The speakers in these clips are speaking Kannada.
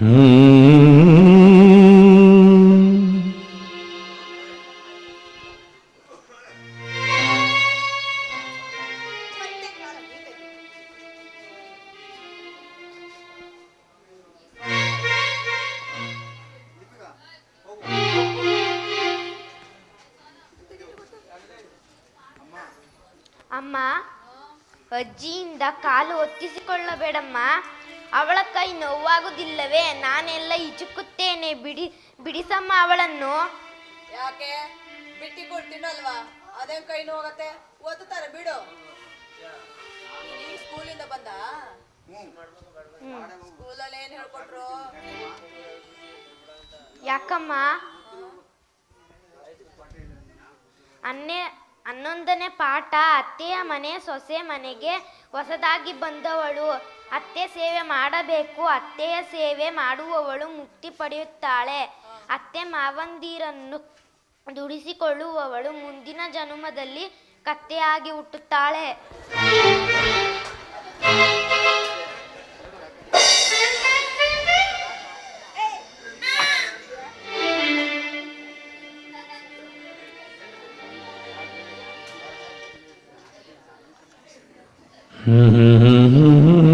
ಅಮ್ಮ ಅಜ್ಜಿಯಿಂದ ಕಾಲು ಒತ್ತಿಸಿಕೊಳ್ಳಬೇಡಮ್ಮ. ಅವಳ ಕೈ ನೋವಾಗುವುದಿಲ್ಲವೇ? ನಾನೆಲ್ಲ ಇಚುಕುತ್ತೇನೆ ಬಿಡಿ ಬಿಡಿಸಮ್ಮ ಅವಳನ್ನು. ಯಾಕೆ? ಬಿಟ್ಟಿ ಕೊಡ್ತೀನಲ್ವಾ? ಅದೇ ಕೈ ನೋವಾಗತ್ತೆ. ಓದುತ್ತಾರೆ ಬಿಡು. ಸ್ಕೂಲಿಂದ ಬಂದ? ಸ್ಕೂಲಲ್ಲಿ ಏನ್ ಹೇಳ್ಕೊಟ್ರು? ಯಾಕಮ್ಮ? ಅನ್ನೇ ಹನ್ನೊಂದನೇ ಪಾಠ, ಅತ್ತೆಯ ಮನೆ, ಸೊಸೆ ಮನೆಗೆ ಹೊಸದಾಗಿ ಬಂದವಳು. ಅತ್ತೆ ಸೇವೆ ಮಾಡಬೇಕು, ಅತ್ತೆಯ ಸೇವೆ ಮಾಡುವವಳು ಮುಕ್ತಿ ಪಡೆಯುತ್ತಾಳೆ. ಅತ್ತೆ ಮಾವಂದಿರನ್ನು ದುಡಿಸಿಕೊಳ್ಳುವವಳು ಮುಂದಿನ ಜನ್ಮದಲ್ಲಿ ಕತ್ತೆಯಾಗಿ ಹುಟ್ಟುತ್ತಾಳೆ. Mm-hmm.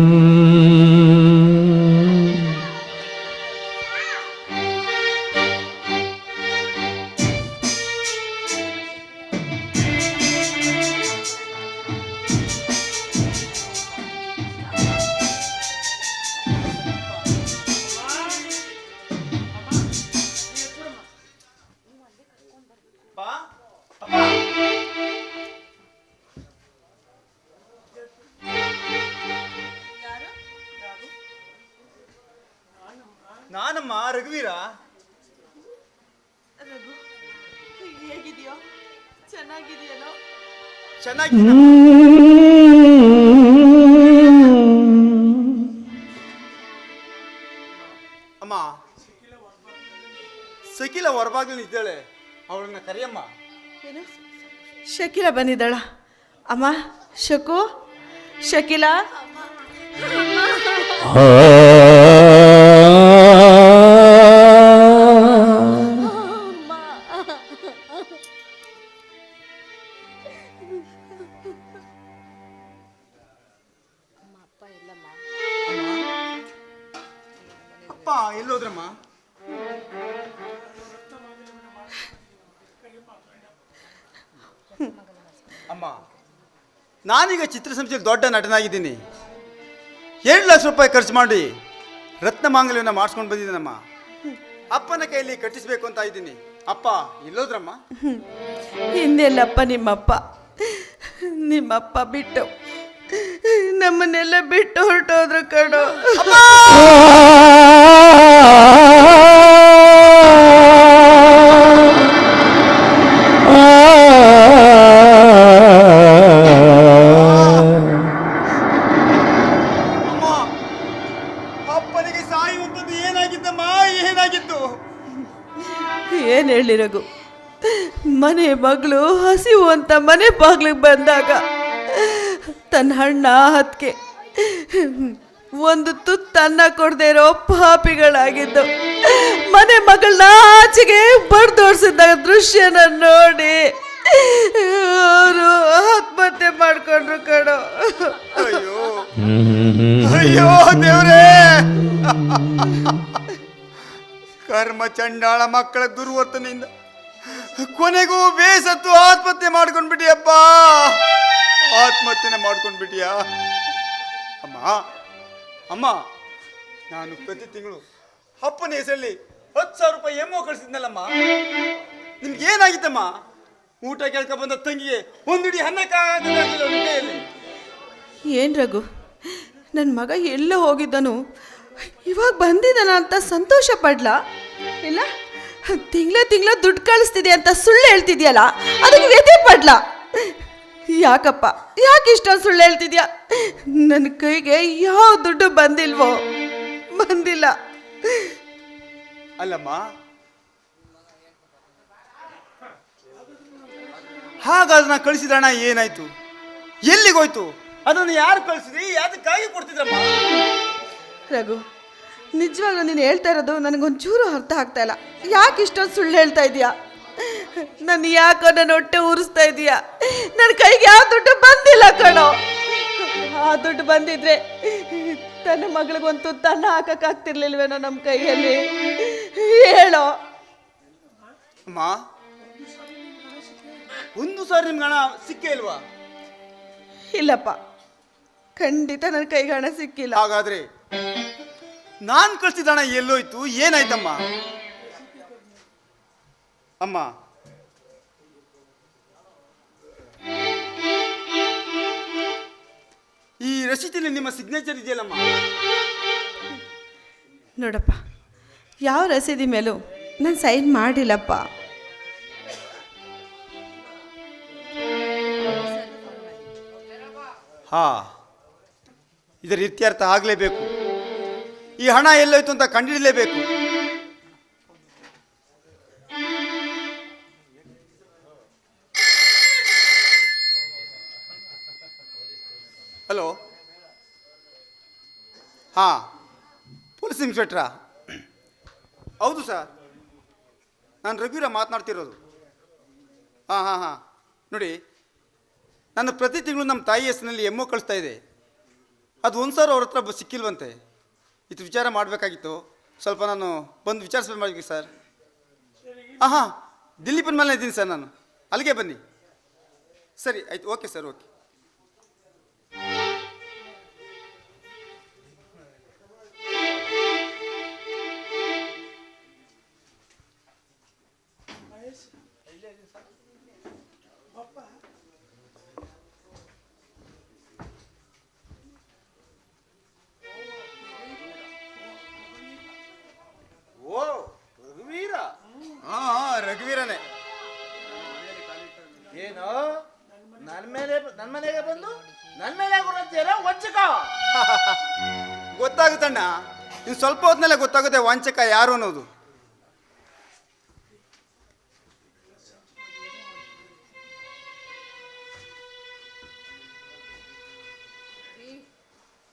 ನಾನಮ್ಮ ರಘುವೀರ. ಹೇಗಿದ್ಯೋ? ಚೆನ್ನಾಗಿದೆಯೇನೋ? ಚೆನ್ನಾಗಿ ಅಮ್ಮ ಸಕಿಲ ಹೊರಬಾಗಿಲು ಇದ್ದಾಳೆ. ಅವಳನ್ನ ಕರಿಯಮ್ಮ. ಏನು? ಶಕಿಲ ಬಂದಿದ್ದಾಳ. ಅಮ್ಮ ಶಕು ಶಕಿಲಾ. ನಾನೀಗ ಚಿತ್ರಸಂಸ್ಥೆಯಲ್ಲಿ ದೊಡ್ಡ ನಟನಾಗಿದ್ದೀನಿ. ಎರಡು ಲಕ್ಷ ರೂಪಾಯಿ ಖರ್ಚು ಮಾಡಿ ರತ್ನ ಮಾಂಗಲ್ಯನ ಮಾಡಿಸ್ಕೊಂಡು ಬಂದಿದ್ದೀನಮ್ಮ ಅಪ್ಪನ ಕೈಯಲ್ಲಿ ಕಟ್ಟಿಸ್ಬೇಕು ಅಂತ ಇದ್ದೀನಿ. ಅಪ್ಪ ಇಲ್ಲೋದ್ರಮ್ಮ? ಹಿಂದೆಲ್ಲಪ್ಪ ನಿಮ್ಮಪ್ಪ. ನಿಮ್ಮಪ್ಪ ಬಿಟ್ಟು ನಮ್ಮನ್ನೆಲ್ಲ ಬಿಟ್ಟು ಹೊರಟೋದ್ರು ಕಣೋ. ಮನೆ ಬಾಗ್ಲಿಗೆ ಬಂದಾಗ ತನ್ನ ಹಣ್ಣ ಹತ್ಕೆ. ಒಂದು ತುತ್ತನ್ನ ಕೊಡದೆ ಇರೋ ಪಾಪಿಗಳಾಗಿದ್ದು ಮನೆ ಮಗಳನ್ನ ಆಚೆಗೆ ಬಡ್ದೋಡ್ಸಿದ ದೃಶ್ಯನ ನೋಡಿ ಅವರು ಆತ್ಮಹತ್ಯೆ ಮಾಡ್ಕೊಂಡ್ರು ಕಣೋ. ಅಯ್ಯೋ, ದೇವ್ರೇ. ಕರ್ಮ ಚಂಡಾಳ ಮಕ್ಕಳ ದುರ್ವರ್ತನೆಯಿಂದ ಕೊನೆಗೂ ಬೇಸತ್ತು ಆತ್ಮಹತ್ಯೆ ಮಾಡ್ಕೊಂಡ್ಬಿಟ್ಟಿಯಪ್ಪ ಆತ್ಮಹತ್ಯೆನ ಮಾಡ್ಕೊಂಡ್ಬಿಟ್ಟಿಯಾ? ಅಮ್ಮ ಅಮ್ಮ, ನಾನು ಪ್ರತಿ ತಿಂಗಳು ಅಪ್ಪನ ಹೆಸರಲ್ಲಿ ಹತ್ತು ಸಾವಿರ ರೂಪಾಯಿ ಎಮ್ಮೋ ಕಳಿಸಿದ್ನಲ್ಲಮ್ಮ. ನಿಮ್ಗೆ ಏನಾಗಿತ್ತಮ್ಮ? ಊಟ ಕೇಳ್ಕೊ ಬಂದ ತಂಗಿಗೆ ಒಂದಿಡಿ ಕೈಯಲ್ಲಿ ಏನ್ ರಘು ನನ್ನ ಮಗ ಎಲ್ಲ ಹೋಗಿದ್ದನು. ಇವಾಗ ಬಂದಿದ್ದಾನ ಅಂತ ಸಂತೋಷ ಪಡ್ಲಾ? ಇಲ್ಲ? ತಿಂಗಳ ತಿಂಗಳ ದುಡ್ಡು ಕಳಿಸ್ತಿದೆ ಅಂತ ಸುಳ್ಳು ಹೇಳ್ತಿದ್ಯಲ್ಲ? ಅದಕ್ಕೆ ವ್ಯಥೆ ಪಡ್ಲ? ಯಾಕಪ್ಪ? ಯಾಕೆ ಇಷ್ಟೊಂದು ಸುಳ್ಳು ಹೇಳ್ತಿದ್ಯಾ? ನನ್ನ ಕೈಗೆ ಯಾವ ದುಡ್ಡು ಬಂದಿಲ್ವೋ? ಬಂದಿಲ್ಲ. ಅಲ್ಲಮ್ಮ. ಹಾಗಾದ್ರೆ ನಾ ಕಳಿಸಿದ ಹಣ ಏನಾಯ್ತು? ಎಲ್ಲಿಗೋಯ್ತು? ಅದನ್ನು ಯಾರು ಕಳಿಸಿದ್ರಿ? ಯಾವ್ದಕ್ಕಾಗಿ ಕೊಡ್ತಿದ್ರಮ್ಮ? ರಘು ನಿಜವಾಗ್ಲೂ ನೀನು ಹೇಳ್ತಾ ಇರೋದು ನನಗೊಂಚೂರು ಅರ್ಥ ಆಗ್ತಾ ಇಲ್ಲ. ಯಾಕೆ ಇಷ್ಟೊಂದು ಸುಳ್ಳು ಹೇಳ್ತಾ ಇದೀಯಾ? ನಾನು ಯಾಕೋ ನನ್ನ ಹೊಟ್ಟೆ ಉರಿಸ್ತಾ ಇದೀಯಾ? ನನ್ನ ಕೈಗೆ ಯಾವ ದುಡ್ಡು ಬಂದಿಲ್ಲ ಕಣೋ. ಆ ದುಡ್ಡು ಬಂದಿದ್ರೆ ತನ್ನ ಮಗಳಿಗೊಂದು ತನ್ನ ಹಾಕಕ್ಕಾಗ್ತಿರ್ಲಿಲ್ವೇನೋ ನಮ್ಮ ಕೈಯಲ್ಲಿ? ಹೇಳೋ. ಅಮ್ಮ ಒಂದು ಸಾರಿ ನಿಮ್ಗೆ ಹಣ ಸಿಕ್ಕೇ ಇಲ್ವಾ? ಇಲ್ಲಪ್ಪ ಖಂಡಿತ ನನ್ನ ಕೈಗೆ ಹಣ ಸಿಕ್ಕಿಲ್ಲ. ಹಾಗಾದ್ರೆ ನಾನ್ ಕಳ್ಸಿದ ಹಣ ಎಲ್ಲೋಯ್ತು ಏನಾಯ್ತಮ್ಮ? ಅಮ್ಮ. ಈ ರಸೀತಿಲಿ ನಿಮ್ಮ ಸಿಗ್ನೇಚರ್ ಇದೆಯಲ್ಲಮ್ಮ? ನೋಡಪ್ಪ ಯಾವ ರಸೀದಿ ಮೇಲೂ ನಾನು ಸೈನ್ ಮಾಡಿಲ್ಲಪ್ಪ. ಹಾ ಇದರ ಇತ್ಯರ್ಥ ಆಗಲೇಬೇಕು. ಈ ಹಣ ಎಲ್ಲೋಯ್ತು ಅಂತ ಕಂಡುಹಿಡಲೇಬೇಕು ಹಲೋ. ಹಾ. ಪೊಲೀಸ್ ಇನ್ಸ್ಪೆಕ್ಟ್ರಾ? ಹೌದು ಸರ್. ನಾನು ರಘುವೀರ ಮಾತನಾಡ್ತಿರೋದು. ಹಾಂ ಹಾಂ ಹಾಂ. ನೋಡಿ, ನಾನು ಪ್ರತಿ ತಿಂಗಳು ನಮ್ಮ ತಾಯಿ ಹೆಸರಿನಲ್ಲಿ ಎಮ್ಮೋ ಕಳಿಸ್ತಾ ಇದೆ. ಅದು ಒಂದು ಸಾವಿರ ಅವ್ರ ಹತ್ರ ಸಿಕ್ಕಿಲ್ವಂತೆ. ಇದು ವಿಚಾರ ಮಾಡಬೇಕಾಗಿತ್ತು. ಸ್ವಲ್ಪ ನಾನು ಬಂದು ವಿಚಾರಿಸ್ಬೇಕು ಸರ್. ಹಾಂ ಹಾಂ ಬಂದ ಮೇಲೆ ಇದ್ದೀನಿ ಸರ್ ನಾನು. ಅಲ್ಲಿಗೆ ಬನ್ನಿ. ಸರಿ, ಆಯ್ತು, ಓಕೆ ಸರ್, ಓಕೆ. ಗೊತ್ತಾಗುತ್ತಣ್ಣ ಇನ್ನು ಸ್ವಲ್ಪ ಹೊತ್ತಿನಲ್ಲೇ ಗೊತ್ತಾಗುತ್ತೆ ವಂಚಕ ಯಾರು ಅನ್ನೋದು.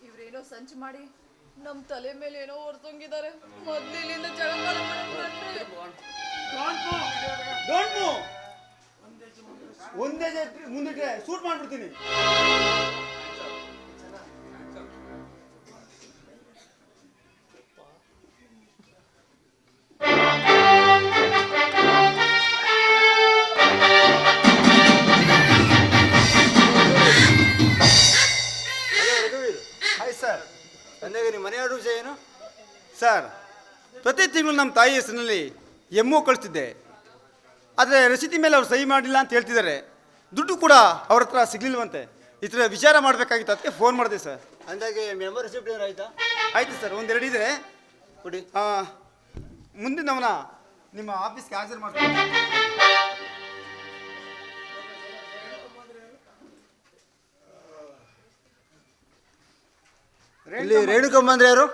ಇವ್ರೇನೋ ಸಂಚು ಮಾಡಿ ನಮ್ ತಲೆ ಮೇಲೆ ಏನೋ ಹೊರತುಂಗಿದ್ದಾರೆ ಮೊದ್ಲಿಲಿಂದ ಜಳಕಾಲ ಮೂವ್ ಒಂದೇ ಮುಂದಿಟ್ರೆ ಸೂಟ್ ಮಾಡ್ಬಿಡ್ತೀನಿ. ಸರ್ ಅಂದಾಗ ನಿಮ್ಮ ಮನೆಯ ವಿಷಯ ಏನು? ಸರ್ ಪ್ರತಿ ತಿಂಗಳು ನಮ್ಮ ತಾಯಿ ಹೆಸರಿನಲ್ಲಿ ಎಮ್ಮು ಕಳಿಸ್ತಿದ್ದೆ. ಆದರೆ ರಸೀದಿ ಮೇಲೆ ಅವ್ರು ಸಹಿ ಮಾಡಿಲ್ಲ ಅಂತ ಹೇಳ್ತಿದ್ದಾರೆ. ದುಡ್ಡು ಕೂಡ ಅವ್ರ ಹತ್ರ ಸಿಗ್ಲಿಲ್ವಂತೆ. ಈ ಥರ ವಿಚಾರ ಮಾಡಬೇಕಾಗಿತ್ತು ಅದಕ್ಕೆ ಫೋನ್ ಮಾಡಿದೆ ಸರ್ ಅಂದಾಗೆ ಮೆಂಬರ್ ರಿಸಿಪ್ಟ್ ಏನಾರು ಆಯಿತಾ? ಆಯಿತು ಸರ್ ಒಂದೆರಡು ಇದೆ. ಕೊಡಿ. ಮುಂದಿನವನ ನಿಮ್ಮ ಆಫೀಸ್ಗೆ ಹಾಜರು ಮಾಡ್ತೀನಿ. ಇಲ್ಲಿ ರೇಣುಕಮ್ಮ. ಅಂದ್ರೆ ಯಾರು?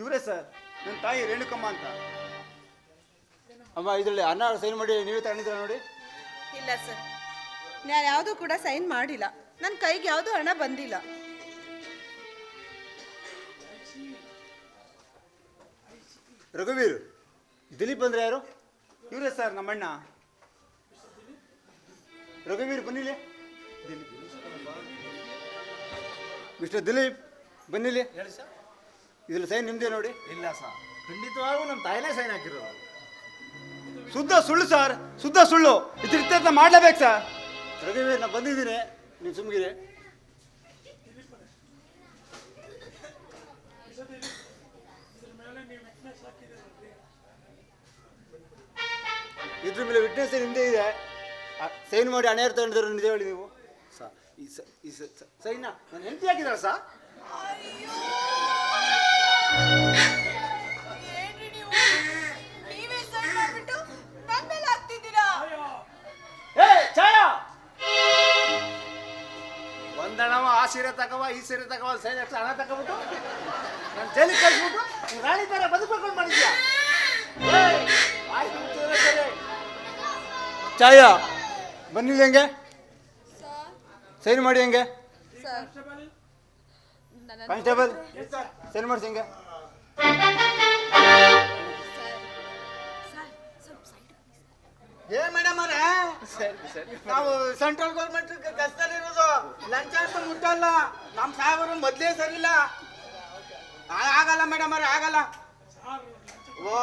ಇವರೇ ಸರ್ ನನ್ನ ತಾಯಿ ರೇಣುಕಮ್ಮ ಅಂತ. ಅಮ್ಮ ಇದರಲ್ಲಿ ಅನ್ನ ಸೈನ್ ಮಾಡಿ ನೀವೇ ತಗೊಂಡಿದ್ರ ನೋಡಿ? ಇಲ್ಲ ಸರ್ ನಾನು ಯಾವುದೂ ಕೂಡ ಸೈನ್ ಮಾಡಿಲ್ಲ. ನನ್ನ ಕೈಗೆ ಯಾವುದೂ ಹಣ ಬಂದಿಲ್ಲ. ರಘುವೀರ್ ದಿಲೀಪ್ ಅಂದ್ರೆ ಯಾರು? ಇವರೇ ಸರ್ ನಮ್ಮಣ್ಣ. ರಘುವೀರ್ ಬನ್ನಿಲಿ ಮಿಸ್ಟರ್ ದಿಲೀಪ್. ಬನ್ನಿಲಿ. ಹೇಳಿ ಸರ್. ಇದ್ರಲ್ಲಿ ಸೈನ್ ನಿಮ್ದೇ ನೋಡಿ. ಇಲ್ಲ ಸರ್. ಖಂಡಿತವಾಗೂ ನಮ್ಮ ತಾಯಿನೇ ಸೈನ್ ಹಾಕಿರೋದು. ಶುದ್ಧ ಸುಳ್ಳು ಸರ್. ಶುದ್ಧ ಸುಳ್ಳು. ಇದ್ರ ಇತ್ಯರ್ಥ ಮಾಡಲೇಬೇಕು ಸರ್. ರವಿವೇ ನಾ ಬಂದಿದ್ದೀನಿ. ನೀವು ಸುಮ್ಗಿರಿ. ಇದ್ರ ಮೇಲೆ ವಿಟ್ನೆಸ್ ನಿಮ್ದೇ ಇದೆ. ಸೈನ್ ಮಾಡಿ ಹಣ ತಗೊಂಡಿದ್ರು ನಿಜ ಹೇಳಿ ನೀವು. ಸರ್ ಈ ಸೈನ್ ನಾನು ಹೆಂಡತಿ ಹಾಕಿದಾರ ಸರ್. ಒಂದಣವ ಆ ಸೀರೆ ತಗವ ಈ ಸೀರೆ ತಗವ ಸೈನ್ ಎಷ್ಟು ಹಣ ತಗೊಬಿಟ್ಟು ನಾನು ಜೈಲಿಗೆ ಕಳಿಸ್ಬಿಟ್ಟು ರಾಣಿ ತರ ಬದುಕಬೇಕು ಮಾಡಿದ್ಯಾ ಚಾಯ ಬನ್ನಿಲ್ಲ ಹೆಂಗೆ? ಸೈನ್ ಮಾಡಿ ಹೆಂಗೆ? ನನ್ನ ಕಾನ್ಸ್ಟೇಬಲ್ ಸೆಲ್ ಮಾಡಿಸಿ ಹಿಂಗೆ. ಏ ಮೇಡಮ್ ಅವರೇ? ನಾವು ಸೆಂಟ್ರಲ್ ಗೌರ್ಮೆಂಟ್ ಕಷ್ಟದಲ್ಲಿರೋದು ಲಂಚ ಅಂತ ಮುಟ್ಟಲ್ಲ ನಮ್ಮ ಸಾಹೇಬರು ಮೊದ್ಲೇ ಸರಿಲ್ಲ ಆಗಲ್ಲ ಮೇಡಮ್ ಅವ್ರೆ ಆಗಲ್ಲ. ಓ.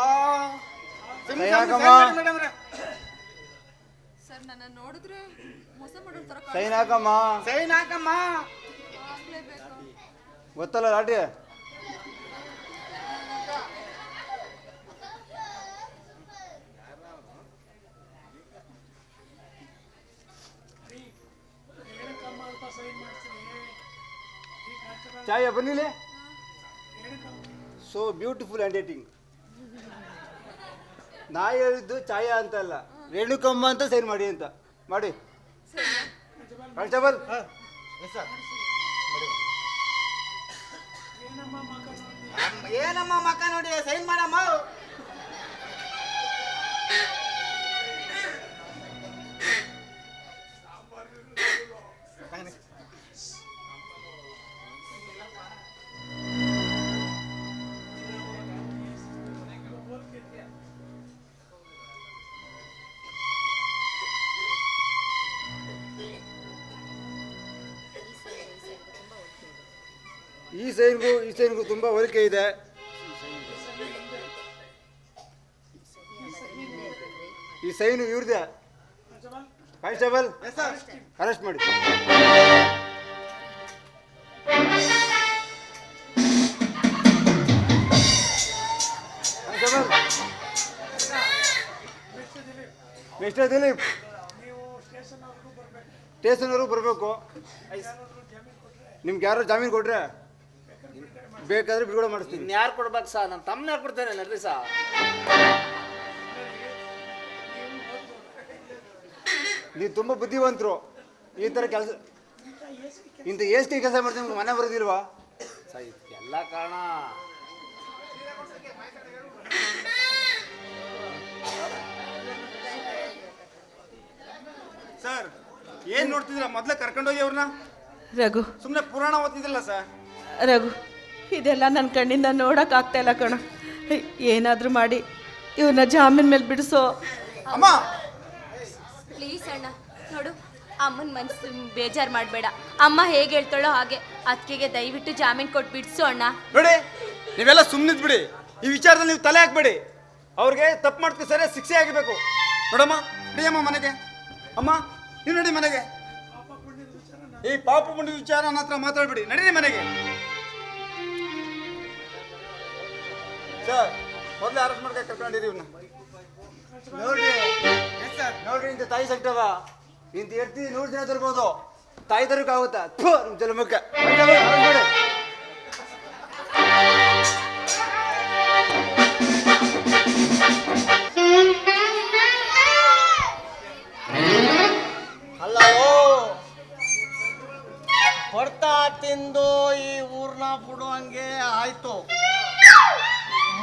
ಮೇಡಮ್ ಅವ್ರೆ. ಸರ್ ನನ್ನ ನೋಡಿದ್ರೆ ಮೋಸ ಮಾಡೋ ತರ ಸೈನ್ ಹಾಕಮ್ಮ ಸೈನ್ ಹಾಕಮ್ಮ ಗೊತ್ತಲ್ಲ ಲಾಟಿ? ಚಾಯ ಬನ್ನಿಲೆ ಸೋ ಬ್ಯೂಟಿಫುಲ್ ಹ್ಯಾಂಡ್ ರೈಟಿಂಗ್ ನಾ ಹೇಳಿದ್ದು ಛಾಯಾ ಅಂತ ಅಲ್ಲ. ರೇಣುಕಮ್ಮ ಅಂತ ಸೈನ್ ಮಾಡಿ ಅಂತ. ಮಾಡಿ. ಕಾನ್ಸ್ಟೇಬಲ್? ಏನಮ್ಮ ಮಕ್ಕ ನೋಡಿ ಸೈನ್ ಮಾಡಮ್ಮ? ಸೈನ್ಗೂ ಈ ಸೈನ್ಗೂ ತುಂಬ ಹೋಲಿಕೆ ಇದೆ. ಈ ಸೈನು ಇವ್ರದೇ. ಕಾನ್ಸ್ಟೇಬಲ್? ಅರೆಸ್ಟ್ ಮಾಡಿ. ಮಿಸ್ಟರ್ ದಿಲೀಪ್ ಸ್ಟೇಷನ್ವರೆಗೂ ಬರಬೇಕು. ನಿಮ್ಗೆ ಯಾರು ಜಾಮೀನು ಕೊಟ್ರೆ? ಬೇಕಾದ್ರೆ ಬಿಡುಗಡೆ ಮಾಡಿಸ್ತೀನಿ. ಇನ್ಯಾರು ಕೊಡ್ಬೇಕು ಸಾ? ನಾನು ಯಾರು ಕೊಡ್ತೇನೆ ನಡ್ರಿ ಸಾ? ನೀವು ತುಂಬ ಬುದ್ಧಿವಂತರು. ಈ ಥರ ಕೆಲಸ ಇಂಥ ಎಷ್ಟು ಕೆಲಸ ಮಾಡ್ತೀನಿ ನಿಮ್ಗೆ ಮನೆ ಬರೋದಿಲ್ವಾ? ಸಾ ಎಲ್ಲ ಕಾರಣ. ಸರ್ ಏನ್ ನೋಡ್ತಿದ್ರ ಮೊದ್ಲೇ ಕರ್ಕೊಂಡೋಗಿ ಅವ್ರನ್ನ? ರಘು. ಸುಮ್ಮನೆ ಪುರಾಣ ಓದ್ತಿದ್ರಲ್ಲ ಸರ್. ರಘು. ಇದೆಲ್ಲ ನನ್ನ ಕಣ್ಣಿಂದ ನೋಡೋಕ್ಕಾಗ್ತಾ ಇಲ್ಲ ಕಣ. ಏನಾದರೂ ಮಾಡಿ ಇವನ್ನ ಜಾಮೀನ್ ಮೇಲೆ ಬಿಡಿಸೋ. ಅಮ್ಮ! ಪ್ಲೀಸ್ ಅಣ್ಣ ನೋಡು ಅಮ್ಮನ ಮನಸ್ಸು ಬೇಜಾರು ಮಾಡಬೇಡ. ಅಮ್ಮ ಹೇಗೆ ಹೇಳ್ತಾಳೋ ಹಾಗೆ. ಅದಕ್ಕೆ ದಯವಿಟ್ಟು ಜಾಮೀನು ಕೊಟ್ಟು ಬಿಡಿಸು ಅಣ್ಣ. ನೋಡಿ ನೀವೆಲ್ಲ ಸುಮ್ಮನಿದ್ ಬಿಡಿ ಈ ವಿಚಾರದಲ್ಲಿ ನೀವು ತಲೆ ಹಾಕ್ಬೇಡಿ. ಅವ್ರಿಗೆ ತಪ್ಪು ಮಾಡ್ತೀವಿ ಸರಿ ಶಿಕ್ಷೆ ಆಗಬೇಕು ನೋಡಮ್ಮ ನಡಿಯಮ್ಮ ಮನೆಗೆ. ಅಮ್ಮ ನೀವು ನಡಿ ಮನೆಗೆ. ಈ ಪಾಪ ಪುಣ್ಯದ ವಿಚಾರ ನನ್ನ ಹತ್ರ ಮಾತಾಡ್ಬಿಡಿ. ನಡೀರಿ ಮನೆಗೆ. ಸರ್ ಮೊದಲೇ ಅರೆಸ್ಟ್ ಮಾಡ್ಕೊಂಡು ಕರ್ಕೊಂಡಿರಿ ಇವ್ನ. ನೋಡ್ರಿ ನೋಡ್ರಿ ಇಂಥ ತಾಯಿ ಸಂಕಟವ ಇಂಥ ಎರ್ತಿ ನೂರು ಜನ ತರ್ಬೋದು. ತಾಯಿ ತರಕಾಗುತ್ತಾ ಥು ನಿಮ್ಮ ಹಲೋ ಹೊಡ್ತಾ ತಿಂದು ಈ ಊರ್ನ ಬಿಡುವಂಗೆ ಆಯ್ತು.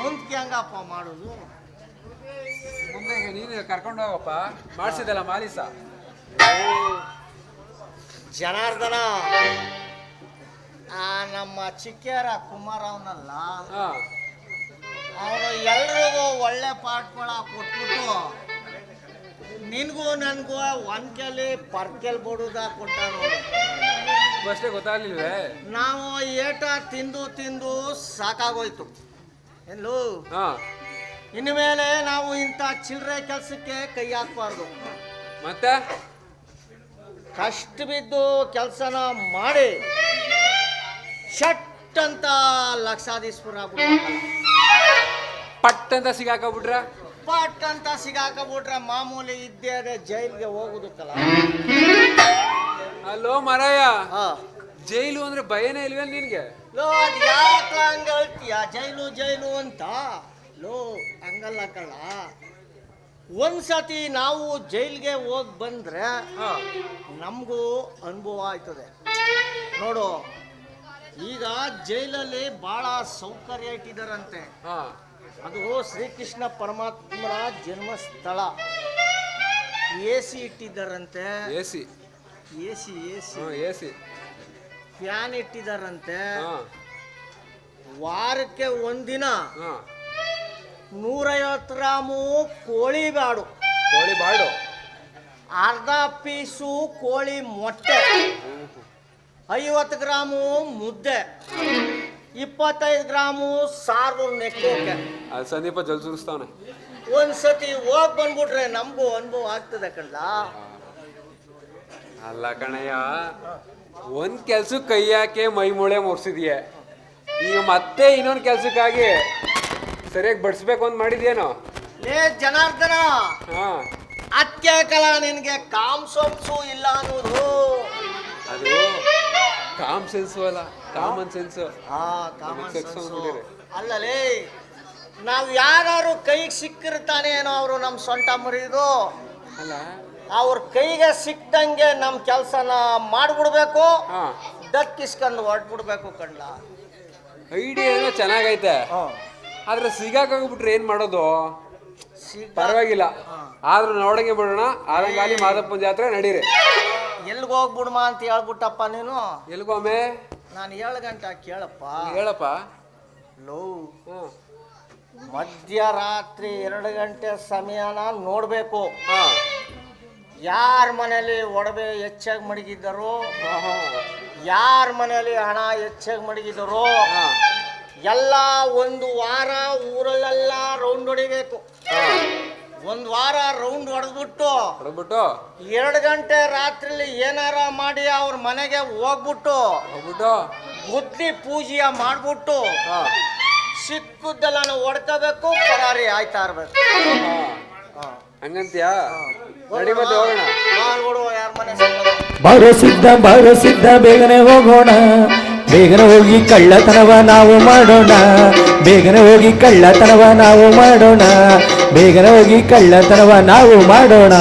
ಮುಂದಕ್ಕೆ ಹೆಂಗಪ್ಪ ಮಾಡೋದು. ಮುಂದೆ ನೀನು ಕರ್ಕೊಂಡು ಹೋಗಪ್ಪ. ಮಾಡಿಸಿದಲ್ಲ ಮಾಲೀಸ. ಜನಾರ್ದನ ಆ ನಮ್ಮ ಚಿಕ್ಕೇರ ಕುಮಾರ ಅವನಲ್ಲ ಹಾ ಅವನು ಎಲ್ರಿಗೂ ಒಳ್ಳೆ ಪಾಠಗಳ ಕೊಟ್ಬಿಟ್ಟು ನಿನಗೂ ನನಗೂ ಕೆಲಿ ಪರ್ಕೆಲ್ ಬಡುದ ಕೊಟ್ಟ ನೋಡು. ಅಷ್ಟೇ ಗೊತ್ತಾಗ್ಲಿಲ್ವೇ? ನಾವು ಏಟ ತಿಂದು ತಿಂದು ಸಾಕಾಗೋಯ್ತು. ಎಲ್ಲೂ ಹಾ. ಮೇಲೆ ನಾವು ಇಂಥ ಚಿಲ್ಲರೆ ಕೆಲಸಕ್ಕೆ ಕೈ ಹಾಕಬಾರ್ದು. ಮತ್ತೆ? ಕಷ್ಟ ಬಿದ್ದು ಕೆಲಸನ ಮಾಡಿ ಶಟ್ ಅಂತ ಲಕ್ಷಾಧೀಶ್ವರ. ಪಟ್ ಅಂತ ಸಿಗಾಕಬಿಟ್ರ? ಪಟ್ ಅಂತ ಸಿಗಾಕಬಿಟ್ರೆ ಮಾಮೂಲಿ ಇದ್ದೇ ಅದೇ ಜೈಲ್ಗೆ ಹೋಗುದಕ್ಕಲ್ಲ. ಅಲ್ಲೋ ಮರಾಯ. ಹಾ. ಜೈಲು ಅಂದ್ರೆ ಭಯನೇ ಇಲ್ವೇ ನಿನ್ಗೆ? ಲೋ ಅದ್ ಯಾಕೆ ಹಂಗ ಹೇಳ್ತೀಯ? ಜೈಲು ಜೈಲು ಅಂತ? ಲೋ ಹಂಗಲ್ಲ ಕಳ್ಳ ಒಂದ್ಸತಿ ನಾವು ಜೈಲ್ಗೆ ಹೋಗಿ ಬಂದ್ರೆ ಹಾ. ನಮಗೂ ಅನುಭವ ಆಯ್ತದೆ. ನೋಡು ಈಗ ಜೈಲಲ್ಲಿ ಬಹಳ ಸೌಕರ್ಯ ಇಟ್ಟಿದ್ದಾರಂತೆ ಹಾ. ಅದು ಶ್ರೀಕೃಷ್ಣ ಪರಮಾತ್ಮನ ಜನ್ಮಸ್ಥಳ. A C ಇಟ್ಟಿದ್ದಾರಂತೆ A C. A C A C. A C. Fan ಇಟ್ಟಿದಾರಂತೆ. ವಾರಕ್ಕೆ ಒಂದಿನ ನೂರೈವತ್ತು ಗ್ರಾಮು ಕೋಳಿ ಬಾಡು. ಕೋಳಿ ಬಾಡು. ಅರ್ಧ ಪೀಸು ಕೋಳಿ ಮೊಟ್ಟೆ. ಐವತ್ತು ಗ್ರಾಮು ಮುದ್ದೆ. ಇಪ್ಪತ್ತೈದು ಗ್ರಾಮು ಸಾರು ನೆಕ್ಕೋಕೆ. ಸಂದೀಪ ಜಲ್ ಸುರಿಸ್ತಾವನೆ. ಒಂದ್ಸತಿ ಹೋಗ್ ಬಂದ್ಬಿಟ್ರೆ ನಮಗೂ ಅನುಭವ ಆಗ್ತದೆ ಕಣ್ಣ ಅಲ್ಲ ಕಣಯ್ಯ ಒಂದ್ ಕೆಲ್ಸಕ್ಕೆ ಕೈ ಹಾಕಿ ಮೈ ಮೂಳೆ ಮುರ್ಸಿದೀಯ. ಈಗ ಮತ್ತೆ ಇನ್ನೊಂದ್ ಕೆಲ್ಸಕ್ಕಾಗಿ ಸರಿಯಾಗಿ ಬಡಿಸ್ಬೇಕು ಅಂತ ಮಾಡಿದ್ಯೇನೋ? ಲೇ ಜನಾರ್ದನ! ಹಾ. ಅತ್ಯ ನಿನಗೆ ಕಾಮ್ ಕಾಮ್ಸೊಂಸು ಇಲ್ಲ ಅನ್ನೋದು. ಅದು ಕಾಮ್ ಸೆನ್ಸು ಅಲ್ಲ ಕಾಮನ್ ಸೆನ್ಸು. ಆ ಕಾಮನ್ ಸೆನ್ಸು. ಅಲ್ಲಲೇ ನಾವು ಯಾರು ಕೈಗೆ ಸಿಕ್ಕಿರ್ತಾನೆ ಏನೋ ಅವರು ನಮ್ಮ ಸೊಂಟ ಮುರಿದು. ಅಲ್ಲ ಅವ್ರ ಕೈಗೆ ಸಿಕ್ಕಂಗೆ ನಮ್ಮ ಕೆಲಸನ ಮಾಡ್ಬಿಡ್ಬೇಕು ದಕ್ಕಿಸ್ಕೊಂಡು ಹೊರಟ್ಬಿಡ್ಬೇಕು ಕಂಡ ಐಡಿಯಾ ಏನೋ ಚೆನ್ನಾಗೈತೆ. ಆದ್ರೆ ಸಿಗಾಕಾಗ್ಬಿಟ್ರೆ ಏನ್ ಮಾಡೋದು? ಪರವಾಗಿಲ್ಲ. ಆದ್ರೂ ನೋಡಂಗೆ ಬಿಡೋಣ. ಆರಂಗಾಲಿ ಮಾದಪ್ಪನ ಜಾತ್ರೆ ನಡೀರಿ. ಎಲ್ಗ ಹೋಗ್ಬಿಡ್ಮ ಅಂತ ಹೇಳ್ಬಿಟ್ಟಪ್ಪ ನೀನು? ಎಲ್ಗೊಮ್ಮೆ ನಾನು ಏಳು ಗಂಟೆ ಕೇಳಪ್ಪ. ಹೇಳಪ್ಪ. ಲೋ. ಮಧ್ಯರಾತ್ರಿ ಎರಡು ಗಂಟೆ ಸಮಯನ ನೋಡ್ಬೇಕು. ಹಾ. ಯಾರ ಮನೆಯಲ್ಲಿ ಒಡವೆ ಹೆಚ್ಚಾಗಿ ಮಡಗಿದ್ದರೋ. ಯಾರ ಮನೆಯಲ್ಲಿ ಹಣ ಹೆಚ್ಚಾಗಿ ಮಡಗಿದ್ದರೋ. ಎಲ್ಲ ಒಂದು ವಾರ ಊರಲ್ಲೆಲ್ಲ ರೌಂಡ್ ಹೊಡಿಬೇಕು. ಒಂದು ವಾರ ರೌಂಡ್ ಹೊಡೆದ್ಬಿಟ್ಟು ಹೊಡೆದ್ಬಿಟ್ಟು? ಎರಡು ಗಂಟೆ ರಾತ್ರಿಲಿ ಏನಾರ ಮಾಡಿ ಅವ್ರ ಮನೆಗೆ ಹೋಗ್ಬಿಟ್ಟು ಹೋಗ್ಬಿಟ್ಟು? ಬುದ್ಧಿ ಪೂಜೆಯ ಮಾಡ್ಬಿಟ್ಟು ಸಿಕ್ಕುದ್ದೆಲ್ಲ ಹೊಡ್ಕೋಬೇಕು ಪರಾರಿ ಆಯ್ತಾ ಇರ್ಬೇಕು. ಹಂಗಂತ್ಯಾ? ನಡಿ ಮತ್ತೆ ಹೋಗೋಣ. ನೋಡುವ ಯಾರ ಮನೆ ಸಿಕ್ಕಲ್ಲ ಬಾರೋ ಸಿದ್ಧ ಬಾರೋ ಸಿದ್ಧ ಬೇಗನೆ ಹೋಗೋಣ. ಬೇಗನೆ ಹೋಗಿ ಕಳ್ಳತನವ ನಾವು ಮಾಡೋಣ. ಬೇಗನೆ ಹೋಗಿ ಕಳ್ಳತನವ ನಾವು ಮಾಡೋಣ. ಬೇಗನೆ ಹೋಗಿ ಕಳ್ಳತನವ ನಾವು ಮಾಡೋಣ.